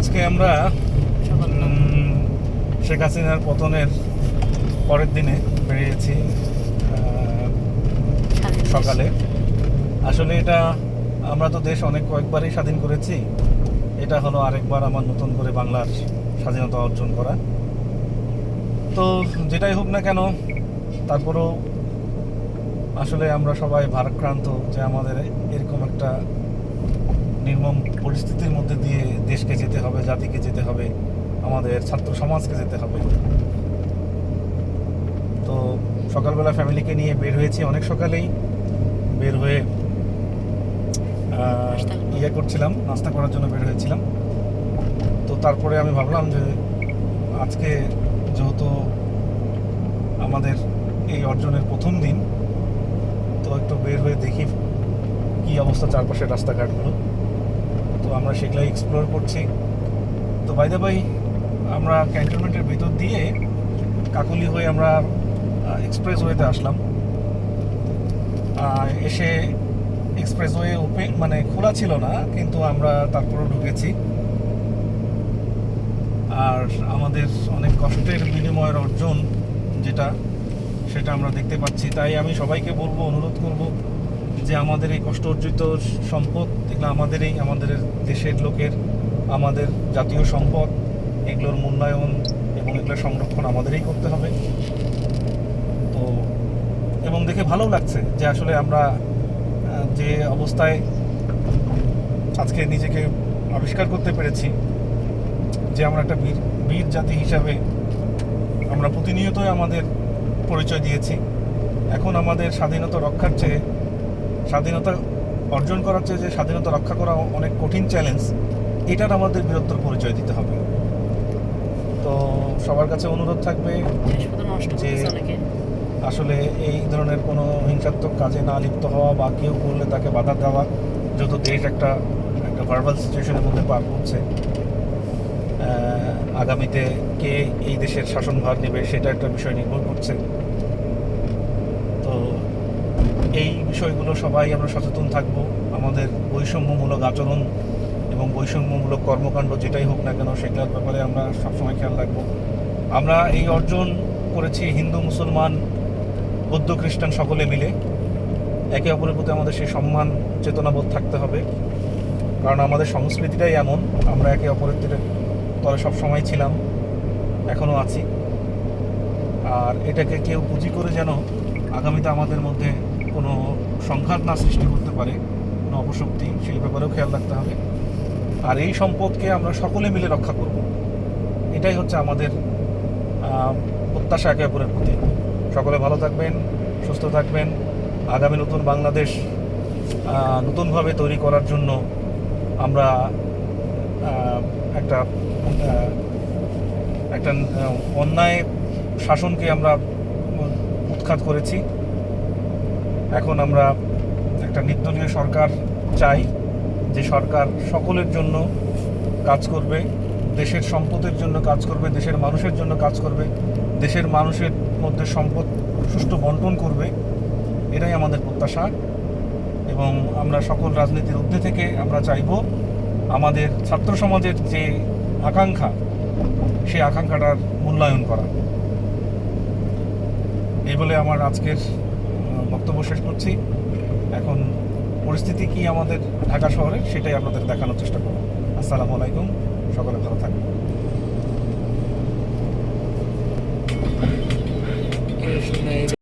আজকে আমরা শেখ হাসিনার পতনের পরের দিনে বেরিয়েছি সকালে। আসলে এটা আমরা তো দেশ অনেক কয়েকবারই স্বাধীন করেছি। এটা হলো আরেকবার আমার নতুন করে বাংলার স্বাধীনতা অর্জন করা। তো যেটাই হোক না কেন তারপরেও আসলে আমরা সবাই ভারাক্রান্ত যে আমাদের এরকম একটা নির্মম পরিস্থিতির মধ্যে দিয়ে দেশকে যেতে হবে জাতিকে যেতে হবে আমাদের ছাত্র সমাজকে যেতে হবে। তো সকালবেলা ফ্যামিলিকে নিয়ে বের হয়েছি অনেক সকালেই। বের হয়ে। ইয়ে করছিলাম নাস্তা করার জন্য বের হয়েছিলাম। তো তারপরে আমি ভাবলাম যে আজকে যেহেতু আমাদের এই অর্জনের প্রথম দিন তো একটু বের হয়ে দেখি কি অবস্থা চারপাশের রাস্তাঘাটগুলো। তো আমরা সেগুলো এক্সপ্লোর করছি। তো বাইদে ভাই আমরা ক্যান্টনমেন্টের ভিতর দিয়ে কাকুলি হয়ে আমরা এক্সপ্রেস ওয়েতে আসলাম। এসে এক্সপ্রেস ওয়ে ওপেন মানে খোলা ছিল না, কিন্তু আমরা তারপরেও ঢুকেছি। আর আমাদের অনেক কষ্টের বিনিময়ের অর্জন যেটা, সেটা আমরা দেখতে পাচ্ছি। তাই আমি সবাইকে বলব, অনুরোধ করব যে আমাদের এই কষ্ট অর্জিত সম্পদ, এগুলো আমাদেরই, আমাদের দেশের লোকের, আমাদের জাতীয় সম্পদ, এগুলোর মূল্যায়ন এবং এগুলোর সংরক্ষণ আমাদেরই করতে হবে। তো, এবং দেখে ভালো লাগছে যে আসলে আমরা যে অবস্থায় আজকে নিজেকে আবিষ্কার করতে পেরেছি, যে আমরা একটা বীর বীর জাতি হিসাবে আমরা প্রতিনিয়তই আমাদের পরিচয় দিয়েছি। এখন আমাদের স্বাধীনতা রক্ষার চেয়ে স্বাধীনতা অর্জন করার চেয়ে যে স্বাধীনতা রক্ষা করা অনেক কঠিন চ্যালেঞ্জ এটার আমাদের বীরত্বর পরিচয় দিতে হবে। তো সবার কাছে অনুরোধ থাকবে যে- আসলে এই ধরনের কোনো হিংসাত্মক কাজে না লিপ্ত হওয়া বা কেউ করলে তাকে বাধা দেওয়া যেহেতু দেশ একটা একটা ভার্বাল সিচুয়েশনের মধ্যে পার করছে আগামীতে কে এই দেশের শাসনভার নেবে সেটা একটা বিষয় নির্ভর করছে। এই বিষয়গুলো সবাই আমরা সচেতন থাকব। আমাদের বৈষম্যমূলক আচরণ এবং বৈষম্যমূলক কর্মকাণ্ড যেটাই হোক না কেন সেগুলোর ব্যাপারে আমরা সবসময় খেয়াল রাখব। আমরা এই অর্জন করেছি হিন্দু, মুসলমান, বৌদ্ধ, খ্রিস্টান সকলে মিলে। একে অপরের প্রতি আমাদের সেই সম্মান, চেতনাবোধ থাকতে হবে। কারণ আমাদের সংস্কৃতিটাই এমন, আমরা একে অপরের তলে সবসময় ছিলাম এখনও আছি। আর এটাকে কেউ পুঁজি করে যেন আগামীতে আমাদের মধ্যে কোনো সংঘাত না সৃষ্টি করতে পারে, কোনো অপশক্তি, সেই ব্যাপারেও খেয়াল রাখতে হবে। আর এই সম্পদকে আমরা সকলে মিলে রক্ষা করব। এটাই হচ্ছে আমাদের প্রত্যাশা একে অপরের প্রতি। সকলে ভালো থাকবেন, সুস্থ থাকবেন। আগামী নতুন বাংলাদেশ নতুনভাবে তৈরি করার জন্য আমরা একটা একটা অন্যায় শাসনকে আমরা উৎখাত করেছি। এখন আমরা একটা নির্দলীয় সরকার চাই, যে সরকার সকলের জন্য কাজ করবে, দেশের সম্পদের জন্য কাজ করবে, দেশের মানুষের জন্য কাজ করবে, দেশের মানুষের মধ্যে সম্পদ সুষ্ঠু বন্টন করবে, এটাই আমাদের প্রত্যাশা। এবং আমরা সকল রাজনীতির ঊর্ধ্বে থেকে আমরা চাইব আমাদের ছাত্র সমাজের যে আকাঙ্ক্ষা সেই আকাঙ্ক্ষাটার মূল্যায়ন করা। এই বলে আমার আজকের বক্তব্য শেষ করছি। এখন পরিস্থিতি কি আমাদের ঢাকা শহরে সেটাই আপনাদের দেখানোর চেষ্টা করব। আসসালামু আলাইকুম, সকলে ভালো থাকবেন। কৃষ্ণ